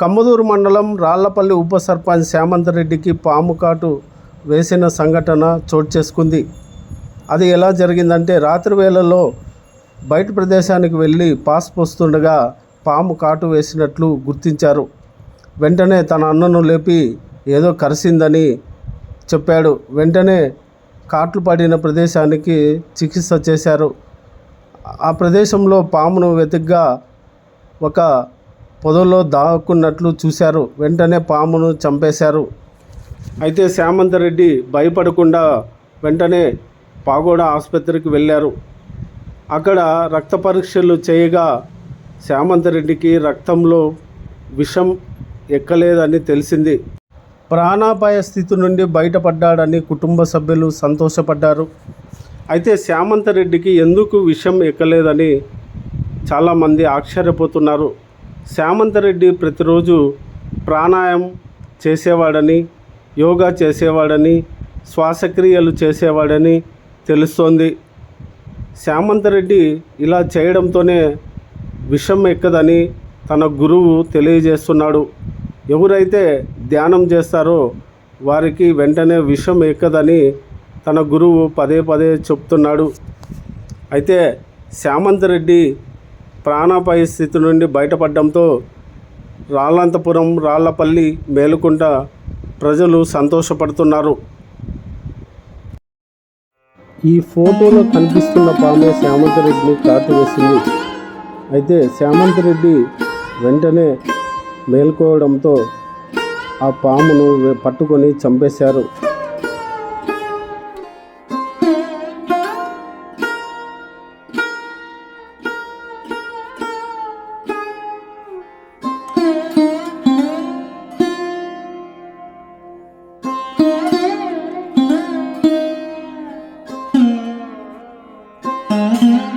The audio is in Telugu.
కమ్మదూరు మండలం రాళ్ళపల్లి ఉప సర్పంచ్ శ్యామంతరెడ్డికి పాము కాటు వేసిన సంఘటన చోటు చేసుకుంది. అది ఎలా జరిగిందంటే రాత్రి వేళల్లో బయట ప్రదేశానికి వెళ్ళి పాస్ పోస్తుండగా పాము కాటు వేసినట్లు గుర్తించారు. వెంటనే తన అన్నను లేపి ఏదో కరిసిందని చెప్పాడు. వెంటనే కాట్లు పడిన ప్రదేశానికి చికిత్స చేశారు. ఆ ప్రదేశంలో పామును వెతిగ్గా ఒక పొదలో దాక్కున్నట్లు చూశారు. వెంటనే పామును చంపేశారు. అయితే శ్యామంతరెడ్డి భయపడకుండా వెంటనే పాగోడ ఆసుపత్రికి వెళ్ళారు. అక్కడ రక్త పరీక్షలు చేయగా శ్యామంతరెడ్డికి రక్తంలో విషం ఎక్కలేదని తెలిసింది. ప్రాణాపాయ స్థితి నుండి బయటపడ్డాడని కుటుంబ సభ్యులు సంతోషపడ్డారు. అయితే శ్యామంతరెడ్డికి ఎందుకు విషం ఎక్కలేదని చాలామంది ఆశ్చర్యపోతున్నారు. శ్యామంతరెడ్డి ప్రతిరోజు ప్రాణాయామం చేసేవాడని యోగా చేసేవాడని శ్వాసక్రియలు చేసేవాడని తెలుస్తోంది. శ్యామంతరెడ్డి ఇలా చేయడంతోనే విషం ఎక్కదని తన గురువు తెలియజేస్తున్నాడు. ఎవరైతే ధ్యానం చేస్తారో వారికి వెంటనే విషం ఎక్కదని తన గురువు పదే పదే చెప్తున్నాడు. అయితే శ్యామంతరెడ్డి ప్రాణాపాయ స్థితి నుండి బయటపడడంతో రాళ్ళంతపురం రాళ్ళపల్లి మేలుకుంట ప్రజలు సంతోషపడుతున్నారు. ఈ ఫోటోలో కనిపిస్తున్న పామే శ్యామంతరెడ్డిని కాటు వేసింది అయితే శ్యామంతరెడ్డి వెంటనే మేల్కోవడంతో ఆ పామును పట్టుకొని చంపేశారు. Mm-hmm.